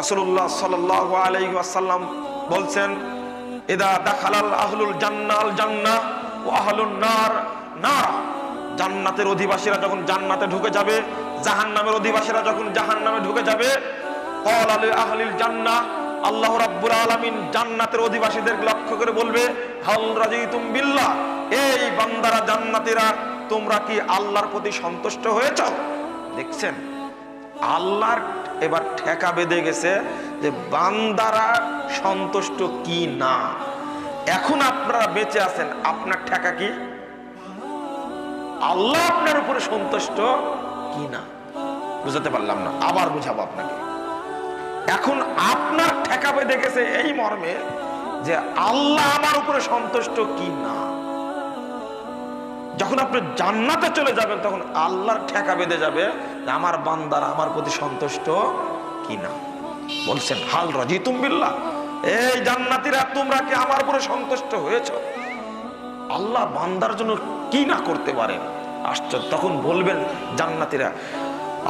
রাসূলুল্লাহ সাল্লাল্লাহু আলাইহি ওয়াসাল্লাম বলছেন, ইদা দাখালাল আহলুল জান্নাল জান্নাহ ওয়া আহলুন নার। নার, জান্নাতের অধিবাসীরা যখন জান্নাতে ঢুকে যাবে, জাহান্নামের অধিবাসীরা যখন জাহান্নামে ঢুকে যাবে, ক্বাল আলি আহলিল জান্নাহ আল্লাহ রাব্বুল আলামিন জান্নাতের অধিবাসীদের লক্ষ্য করে বলবে, হাল রাজিতুম বিল্লাহ। এই বান্দারা জান্নাতীরা, তোমরা কি আল্লাহর প্রতি সন্তুষ্ট হয়েছ? দেখছেন, আল্লাহর এবার ঠেকা বেঁধে গেছে যে বান্দারা সন্তুষ্ট কি না? এখন আপনারা বেঁচে আছেন, আপনার ঠেকা কি? আল্লাহ আপনার উপরে সন্তুষ্ট কি না? বুঝাতে পারলাম না, আবার বুঝাবো আপনাকে। এখন আপনার ঠেকা বেঁধে গেছে এই মর্মে যে আল্লাহ আমার উপরে সন্তুষ্ট কি না? যখন আপনি জান্নাতে চলে যাবেন, তখন আল্লাহর ঠেকা বেঁধে যাবে আমার বান্দার আমার প্রতি সন্তুষ্ট কিনা। বলছেন, হাল রাজি বিল্লাহ। এই জান্নাতিরা, তোমরা কি আমার উপরে সন্তুষ্ট হয়েছ? আল্লাহ বান্দার জন্য কি না করতে পারেন? আশ্চর্য। তখন বলবেন জান্নাতিরা,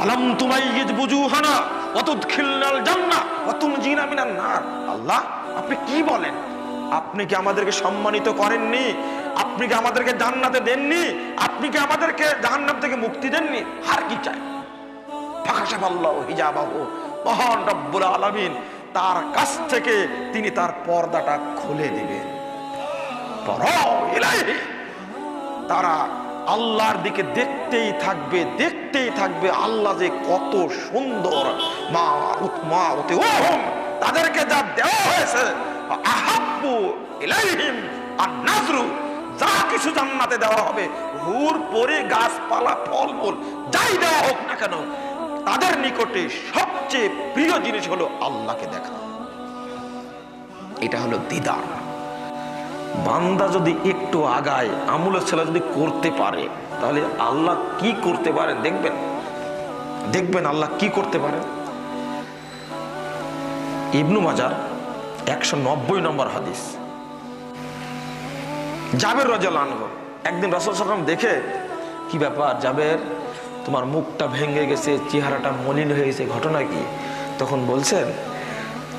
আলাম তুমাই বুজুহানা অতুৎখিল্লাল জান্নাহ অতুম জিনা মিনান নার। আল্লাহ, আপনি কি বলেন? আপনি কি আমাদেরকে সম্মানিত করেননি? আপনি কি আমাদেরকে জান্নাতে দেননি? আপনি কি আমাদেরকে জাহান্নাম থেকে মুক্তি দেননি? আর কি চাই? ফাঁকাশা পাল্লাহ হিজাবাহু। মহান রব্বুল আলামিন তার কাছ থেকে তিনি তার পর্দাটা খুলে দিবেন। তারা আল্লাহর দিকে দেখতেই থাকবে দেখতেই থাকবে আল্লাহ যে কত সুন্দর। মা উৎমা অতি তাদেরকে যা দেওয়া হয়েছে, আহাব্বু ইলাইহিম আর নাজরু যা কিছু জান্নাতে দেওয়া হবে। হুর, পরে, গাছপালা, ফলমূল, যাই দেওয়া হোক না কেন, তাদের নিকটে সবচেয়ে প্রিয় জিনিস হলো আল্লাহকে দেখা। এটা হলো দিদার। বান্দা যদি একটু আগায়, আমলের ছেলে যদি করতে পারে, তাহলে আল্লাহ কি করতে পারে দেখবেন? দেখবেন আল্লাহ কি করতে পারে? ইবনু মাজার একশো নব্বই নম্বর হাদিস। জাবের রাজাল আনহ। একদিন রাসুল সাল্লাম দেখে, কি ব্যাপার জাবের? তোমার মুখটা ভেঙে গেছে, চেহারাটা মলিন হয়ে গেছে, ঘটনা কি? তখন বলছেন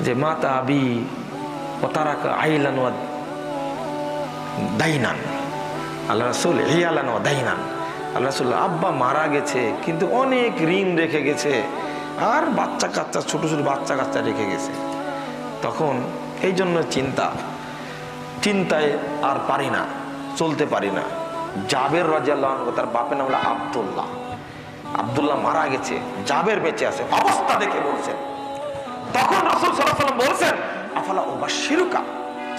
যে, মাতা আবি ও আইলান দাইনান। আল্লাহ রাসুল এই আল্লাহ দাইনান। আল্লাহ রাসুল, আব্বা মারা গেছে, কিন্তু অনেক ঋণ রেখে গেছে, আর বাচ্চা কাচ্চা, ছোট ছোট বাচ্চা কাচ্চা রেখে গেছে। তখন এই জন্য চিন্তা চিন্তায় আর পারি না, চলতে পারি না। জাবের রাজিয়াল্লাহ তার বাপের নাম হলো আবদুল্লাহ। আবদুল্লাহ মারা গেছে, জাবের বেঁচে আছে, অবস্থা দেখে বলছেন। তখন রসুল সাল্লাম বলছেন, আফালা ওবা শিরুকা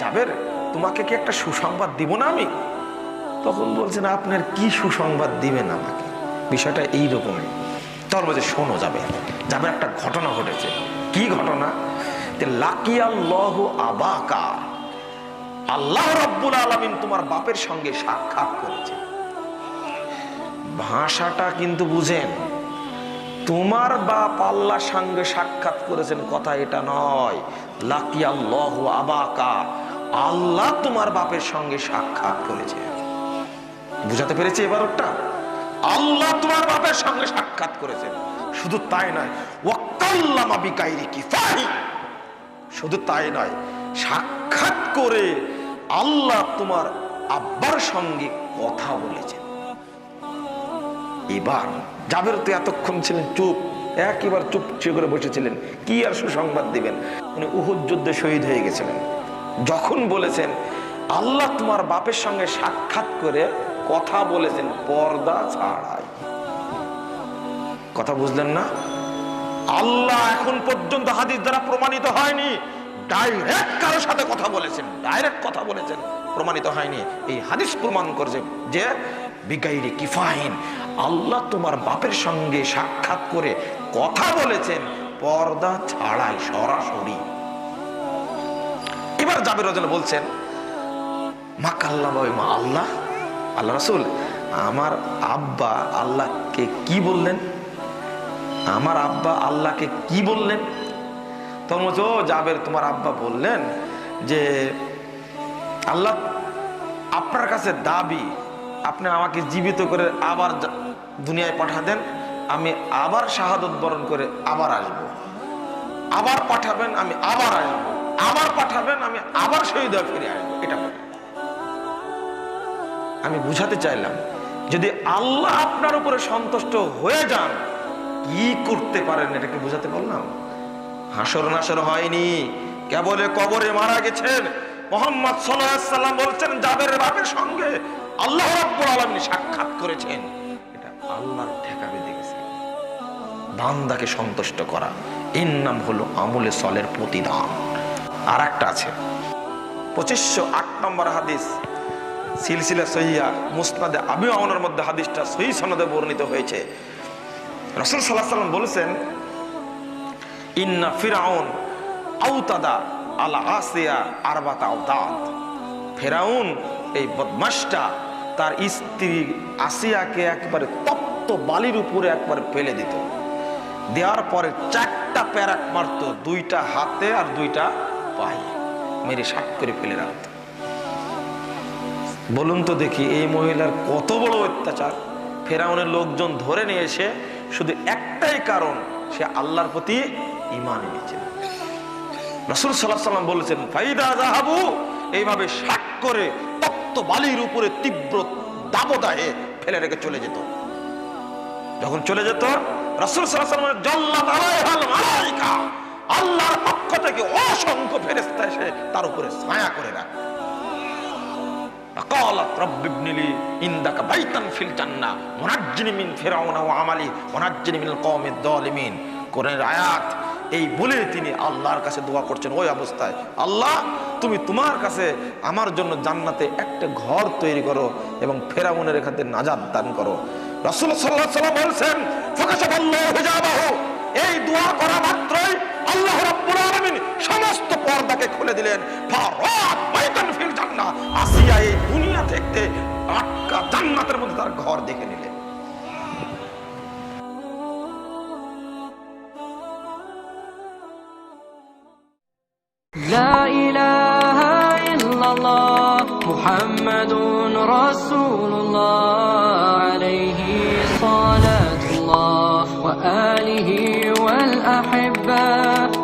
জাবের, তোমাকে কি একটা সুসংবাদ দিব না আমি? তখন বলছেন, আপনার কি সুসংবাদ দিবেন আমাকে? বিষয়টা এই রকমই তোর বলছে, শোনো যাবে যাবে একটা ঘটনা ঘটেছে। কি ঘটনা? লাকিয়াল্লাহ আবাকা। আল্লাহ রব্বুল আলামিন তোমার বাপের সঙ্গে সাক্ষাৎ করেছে। ভাষাটা কিন্তু বুঝেন, তোমার বাপ আল্লাহর সঙ্গে সাক্ষাৎ করেছেন কথা এটা নয়। লাকি আল্লাহ আবাকা, আল্লাহ তোমার বাপের সঙ্গে সাক্ষাৎ করেছে। বুঝাতে পেরেছি এবার ওটা আল্লাহ তোমার বাপের সঙ্গে সাক্ষাৎ করেছেন। শুধু তাই নয়, ওয়াক্কাল্লামা বিকাইরি কিফাহি শুধু তাই নয়, সাক্ষাৎ করে আল্লাহ তোমার আব্বার সঙ্গে কথা বলেছেন। এবার জাবের তো এতক্ষণ ছিলেন, চুপ, একেবার চুপ করে বসেছিলেন। কি আর সুসংবাদ দিবেন? উনি উহুদ যুদ্ধে শহীদ হয়ে গেছিলেন। যখন বলেছেন, আল্লাহ তোমার বাপের সঙ্গে সাক্ষাৎ করে কথা বলেছেন, পর্দা ছাড়াই। কথা বুঝলেন না? আল্লাহ এখন পর্যন্ত হাদিস দ্বারা প্রমাণিত হয়নি। ডাইরেক্ট কারোর সাথে কথা বলেছেন, ডাইরেক্ট কথা বলেছেন, প্রমাণিত হয়নি। এই হাদিস প্রমাণ করছে যে, বিগাইরি কিফাইন, আল্লাহ তোমার বাপের সঙ্গে সাক্ষাৎ করে কথা বলেছেন, পর্দা ছাড়াই সরাসরি। এবার জাবের রাজন বলছেন, মা কাল্লা মা আল্লাহ আল্লাহ রাসুল, আমার আব্বা আল্লাহকে কি বললেন? আমার আব্বা আল্লাহকে কি বললেন? তখন বলছে জাবের তোমার আব্বা বললেন যে, আল্লাহ আপনার কাছে দাবি, আপনি আমাকে জীবিত করে আবার দুনিয়ায় পাঠা দেন আমি আবার শাহাদত বরণ করে আবার আসব। আবার পাঠাবেন, আমি আবার আসব। আবার পাঠাবেন, আমি আবার শহীদ ফিরে আসব। এটা আমি বুঝাতে চাইলাম, যদি আল্লাহ আপনার উপরে সন্তুষ্ট হয়ে যান, কি করতে পারেন এটাকে বুঝাতে পারলাম? হাসর নাসর হয়নি। কেবলে কবরে মারা গেছেন। মোহাম্মদ সাল্লাম বলছেন, যাদের বাপের সঙ্গে আল্লাহ রাব্বুল আলামিন সাক্ষাৎ করেছেন, এটা আল্লাহর ঠেকা বেঁধে বান্দাকে সন্তুষ্ট করা এর নাম হলো আমলে সলের প্রতিদান। আর একটা আছে, পঁচিশশো আট নম্বর হাদিস, সিলসিলা সহিয়া মুসনাদে আবি আমনের মধ্যে হাদিসটা সহি সনদে বর্ণিত হয়েছে। রসুল সাল্লাহ সাল্লাম বলেছেন ইন্না ফিরাউন আউতাদা আলা আসিয়া আরবাতা আউতাদ। ফেরাউন এই বদমাসটা তার স্ত্রী আসিয়াকে একবারে তপ্ত বালির উপরে একবারে ফেলে দিত। দেওয়ার পরে চারটা প্যারাক মারতো, দুইটা হাতে আর দুইটা পায়ে। মেরে সাত করে ফেলে রাখত। বলুন তো দেখি, এই মহিলার কত বড় অত্যাচার? ফেরাউনের লোকজন ধরে নিয়ে এসে শুধু একটাই কারণ, সে আল্লাহর প্রতি ইমান এনেছিল রসুল সাল্লাহ সাল্লাম বলেছেন ফাইদা জাহাবু এইভাবে শাক করে তপ্ত বালির উপরে তীব্র দাবদাহে ফেলে রেখে চলে যেত যখন চলে যেত রসুল সাল্লাহ সাল্লামের জল্লাদ আলাইহাল মালাইকা আল্লাহর পক্ষ থেকে অসংখ্য ফেরেস্তা এসে তার উপরে ছায়া করে রাখত قالت رب ابن لي عندك بيتا في الجنة ونجني من فرعون وعملي ونجني من القوم الظالمين কোরআনের আয়াত এই বলে তিনি আল্লাহর কাছে দোয়া করছেন, ওই অবস্থায়, আল্লাহ, তুমি তোমার কাছে আমার জন্য জান্নাতে একটা ঘর তৈরি করো এবং ফেরাউনের এখান নাজাদ দান করো। রাসূল আলাইহি সাল্লাম বলছেন এই দোয়া করা মাত্রই আল্লাহ রাব্বুল আলামিন সমস্ত পর্দাকে খুলে দিলেন। ফারাত বাইতান ফিল জান্নাহ। আসিয়া এই দুনিয়া থেকে আটকা জান্নাতের মধ্যে তার ঘর দেখে নিলেন। محمد رسول الله عليه صلاة الله وآله والأحبة.